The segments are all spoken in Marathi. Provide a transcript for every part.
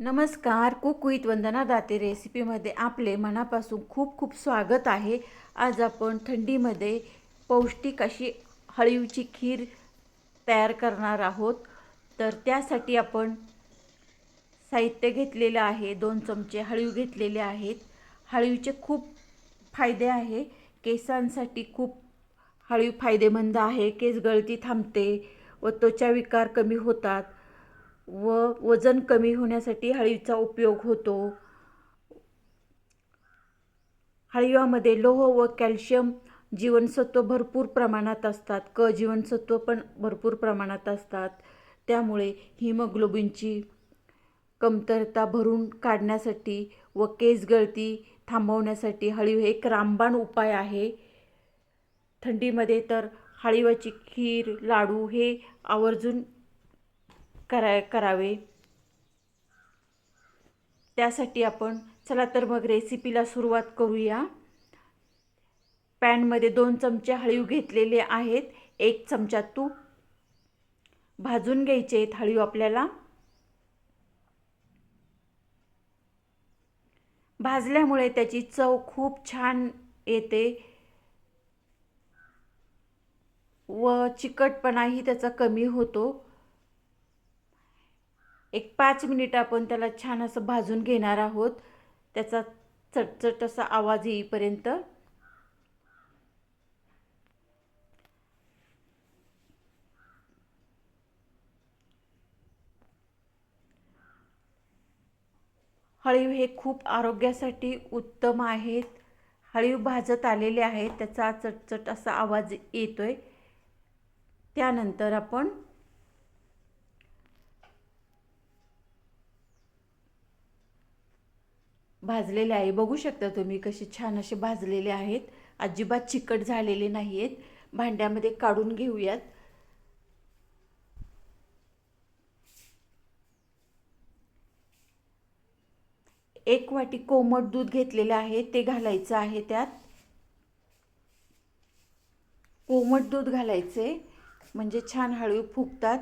नमस्कार कुक विथ वंदना दाते रेसिपीमध्ये आपले मनापासून खूप खूप स्वागत आहे. आज आपण थंडीमध्ये पौष्टिक अशी हळीवची खीर तयार करणार आहोत. तर त्यासाठी आपण साहित्य घेतलेलं आहे दोन चमचे हळीव घेतलेले आहेत. हळीवचे खूप फायदे आहे. केसांसाठी खूप हळीव फायदेमंद आहे. केस गळती थांबते व त्वचा विकार कमी होतात. व वजन कमी होण्यासाठी हळीचा उपयोग होतो. हळीवामध्ये लोह व कॅल्शियम जीवनसत्व भरपूर प्रमाणात असतात. क जीवनसत्व पण भरपूर प्रमाणात असतात. त्यामुळे हिमोग्लोबिनची कमतरता भरून काढण्यासाठी व केस गळती थांबवण्यासाठी हळीव हे एक रामबाण उपाय आहे. थंडीमध्ये तर हळीवाची खीर लाडू हे आवर्जून करा करावे. त्यासाठी आपण चला तर मग रेसिपीला सुरुवात करूया. पॅनमध्ये दोन चमचे हळीव घेतलेले आहेत. एक चमचा तूप. भाजून घ्यायचे आहेत हळीव आपल्याला. भाजल्यामुळे त्याची चव खूप छान येते. व चिकटपणाही त्याचा कमी होतो. एक पाच मिनिट आपण त्याला छान असं भाजून घेणार आहोत. त्याचा चटचट असा आवाज येईपर्यंत. हळीव हे खूप आरोग्यासाठी उत्तम आहेत. हळीव भाजत आलेले आहेत. त्याचा चटचट असा आवाज येतोय. त्यानंतर आपण भाजलेले आहे. बघू शकता तुम्ही कसे छान असे भाजलेले आहेत. अजिबात चिकट झालेले नाही आहेत भांड्यामध्ये काढून घेऊयात. एक वाटी कोमट दूध घेतलेलं आहे. ते घालायचं आहे त्यात. कोमट दूध घालायचे. म्हणजे छान हळू फुगतात.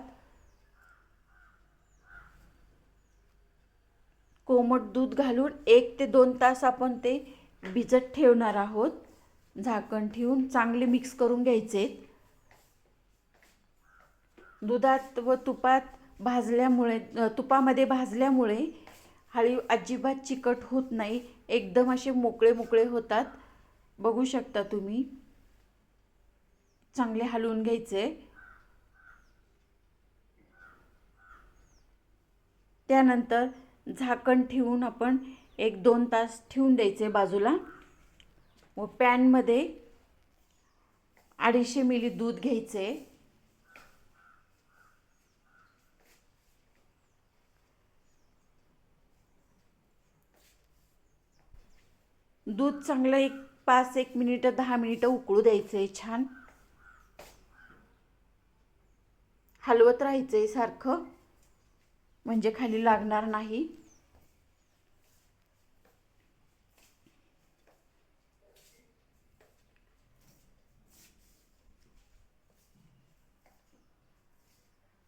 कोमट दूध घालून एक ते दोन तास आपण ते भिजत ठेवणार आहोत. झाकण ठेवून चांगले मिक्स करून घ्यायचे. दुधात व तुपात भाजल्यामुळे तुपामध्ये भाजल्यामुळे हळी अजिबात चिकट होत नाही. एकदम असे मोकळे मोकळे होतात. बघू शकता तुम्ही. चांगले हलवून घ्यायचे. त्यानंतर झाकण ठेवून आपण एक दोन तास ठेवून द्यायचे बाजूला. व पॅनमध्ये अडीचशे मिली दूध घ्यायचे. दूध चांगलं एक पाच एक मिनिटं दहा मिनिटं उकळू द्यायचं आहे छान. हलवत राहायचं आहे सारखं. म्हणजे खाली लागणार नाही.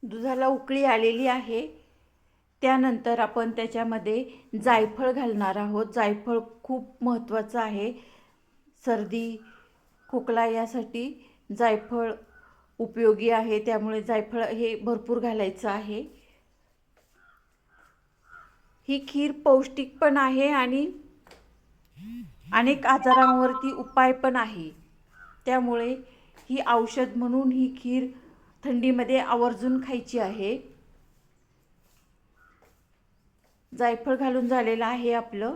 दुधाला उकळी आलेली आहे. त्यानंतर आपण त्याच्यामध्ये जायफळ घालणार आहोत. जायफळ खूप महत्त्वाचं आहे. सर्दी खोकला यासाठी जायफळ उपयोगी आहे. त्यामुळे जायफळ हे भरपूर घालायचं आहे. ही खीर पौष्टिक पण आहे आणि अनेक आजारांवरती उपाय पण आहे. त्यामुळे ही औषध म्हणून ही खीर थंडीमध्ये आवर्जून खायची आहे. जायफळ घालून झालेलं आहे आपलं.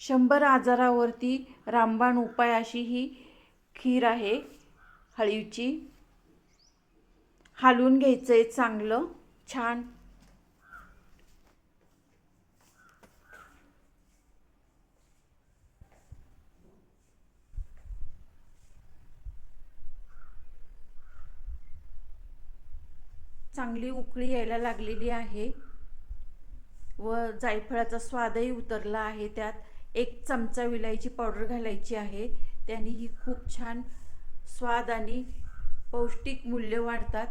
शंभर आजारावरती रामबाण उपाय अशी ही खीर आहे हळीवची हालून घ्यायचं आहे चांगलं. छान. चांगली उकळी यायला लागलेली आहे. व जायफळाचा स्वादही उतरला आहे त्यात. एक चमचा विलायची पावडर घालायची आहे. त्याने ही खूप छान स्वाद आणि पौष्टिक मूल्य वाढतात.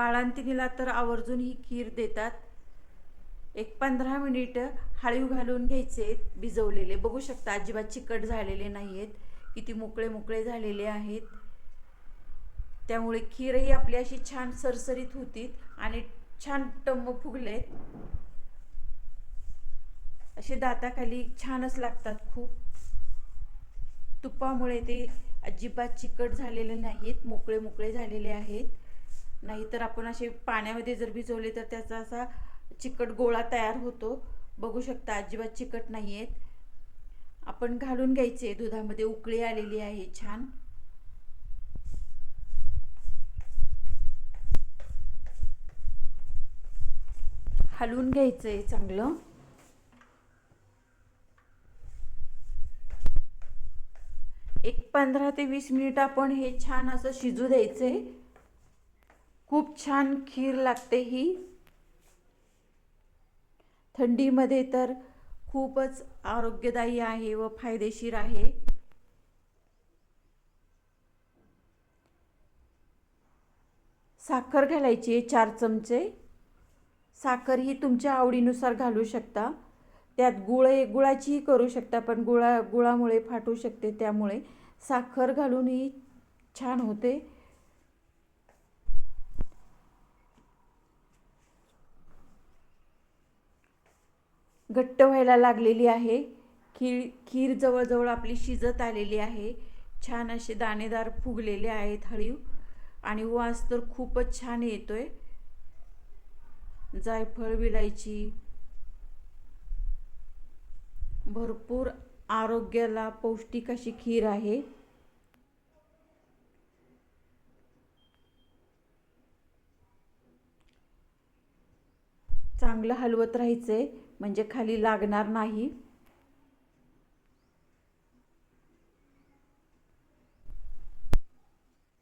बाळांतिनीला तर आवर्जून ही खीर देतात. एक पंधरा मिनिटं हळीव घालून घ्यायचे भिजवलेले. बघू शकता अजिबात चिकट झालेले नाही आहेत किती मोकळे मोकळे झालेले आहेत. त्यामुळे खीरही आपली अशी छान सरसरीत होती आणि छान टम्म फुगलेत. असे दाताखाली छानच लागतात खूप. तुपामुळे ते अजिबात चिकट झालेले नाहीत मोकळे मोकळे झालेले आहेत. नाहीतर आपण असे पाण्यामध्ये जर भिजवले तर त्याचा असा चिकट गोळा तयार होतो. बघू शकता अजिबात चिकट नाही आहेत आपण घालून घ्यायचे. दुधामध्ये उकळी आलेली आहे. छान. हलवून घ्यायचंय चांगलं. एक पंधरा ते वीस मिनिट आपण हे छान असं शिजू द्यायचंय. खूप छान खीर लागते ही. थंडीमध्ये तर खूपच आरोग्यदायी आहे व फायदेशीर आहे. साखर घालायची आहे चार चमचे. साखर ही तुमच्या आवडीनुसार घालू शकता. त्यात गुळ गुळाचीही करू शकता पण गुळा गुळामुळे फाटू शकते त्यामुळे. साखर घालूनही छान होते. घट्ट व्हायला लागलेली आहे. खीर खीर जवळजवळ आपली शिजत आलेली आहे. छान असे दाणेदार फुगलेले आहेत हळीव. आणि वास तर खूपच छान येतोय. जायफळ विलायची. भरपूर आरोग्याला पौष्टिक अशी खीर आहे. चांगलं हलवत राहायचंय. म्हणजे खाली लागणार नाही.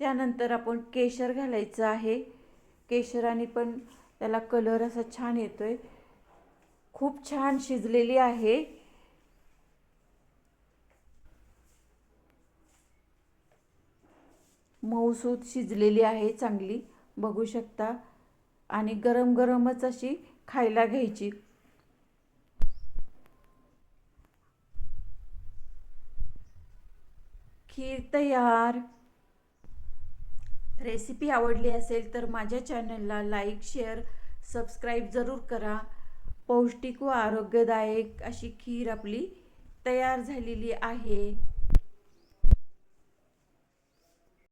त्यानंतर आपण केशर घालायचं आहे. केशराने पण त्याला कलर असा छान येतो आहे खूप छान शिजलेली आहे. मऊसूत शिजलेली आहे चांगली. बघू शकता. आणि गरम गरमच अशी खायला घ्यायची. खीर तयार. रेसिपी आवडली असेल तर माझ्या चॅनलला लाईक शेअर सबस्क्राईब जरूर करा. पौष्टिक व आरोग्यदायक अशी खीर आपली तयार झालेली आहे.